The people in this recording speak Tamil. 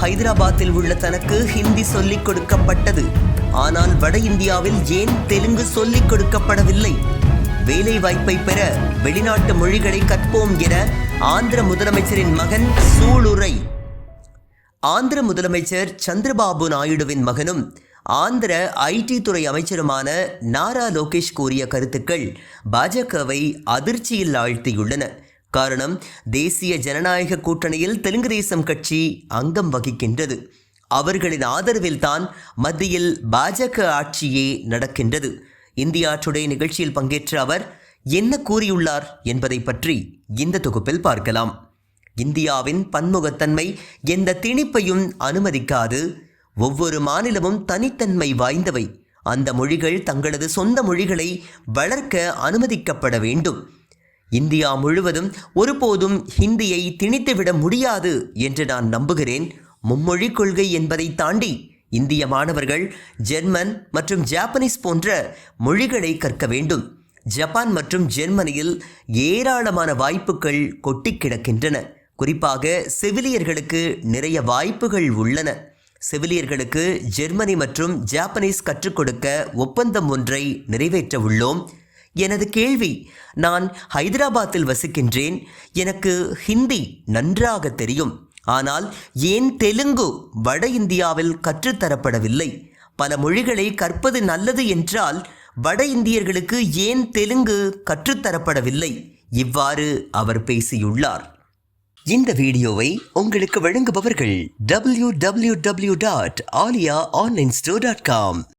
ஹைதராபாத்தில் உள்ள தனக்கு ஹிந்தி சொல்லிக் கொடுக்கப்பட்டது. ஆனால் வட இந்தியாவில் ஏன் தெலுங்கு சொல்லிக் கொடுக்கப்படவில்லை? வேலை வாய்ப்பை பெற வெளிநாட்டு மொழிகளை கற்போம் என ஆந்திர முதலமைச்சரின் மகன் சூளுரை. ஆந்திர முதலமைச்சர் சந்திரபாபு நாயுடுவின் மகனும் ஆந்திர ஐடி துறை அமைச்சருமான நாரா லோகேஷ் கூறிய கருத்துக்கள் பாஜகவை அதிர்ச்சியில் ஆழ்த்தியுள்ளன. காரணம் தேசிய ஜனநாயக கூட்டணியில் தெலுங்கு தேசம் கட்சி அங்கம் வகிக்கின்றது. அவர்களின் ஆதரவில்தான் மத்தியில் பாஜக ஆட்சியே நடக்கின்றது. இந்தியா டுடே நிகழ்ச்சியில் பங்கேற்ற அவர் என்ன கூறியுள்ளார் என்பதை பற்றி இந்த தொகுப்பில் பார்க்கலாம். இந்தியாவின் பன்முகத்தன்மை எந்த திணிப்பையும் அனுமதிக்காது. ஒவ்வொரு மாநிலமும் தனித்தன்மை வாய்ந்தவை. அந்த மொழிகள் தங்களது சொந்த மொழிகளை வளர்க்க அனுமதிக்கப்பட வேண்டும். இந்தியா முழுவதும் ஒருபோதும் ஹிந்தியை திணித்துவிட முடியாது என்று நான் நம்புகிறேன். மும்மொழிக் கொள்கை என்பதை தாண்டி இந்திய மாணவர்கள் ஜெர்மன் மற்றும் ஜாப்பனீஸ் போன்ற மொழிகளை கற்க வேண்டும். ஜப்பான் மற்றும் ஜெர்மனியில் ஏராளமான வாய்ப்புகள் கொட்டி கிடக்கின்றன. குறிப்பாக செவிலியர்களுக்கு நிறைய வாய்ப்புகள் உள்ளன. செவிலியர்களுக்கு ஜெர்மனி மற்றும் ஜாப்பனீஸ் கற்றுக் கொடுக்க ஒப்பந்தம் ஒன்றை நிறைவேற்ற உள்ளோம். எனது கேள்வி. நான் ஹைதராபாத்தில் வசிக்கின்றேன். எனக்கு ஹிந்தி நன்றாக தெரியும். ஆனால் ஏன் தெலுங்கு வட இந்தியாவில் கற்றுத்தரப்படவில்லை? பல மொழிகளை கற்பது நல்லது என்றால் வட இந்தியர்களுக்கு ஏன் தெலுங்கு கற்றுத்தரப்படவில்லை? இவ்வாறு அவர் பேசியுள்ளார். இந்த வீடியோவை உங்களுக்கு வழங்குபவர்கள் W W W dot Aaliya online store dot com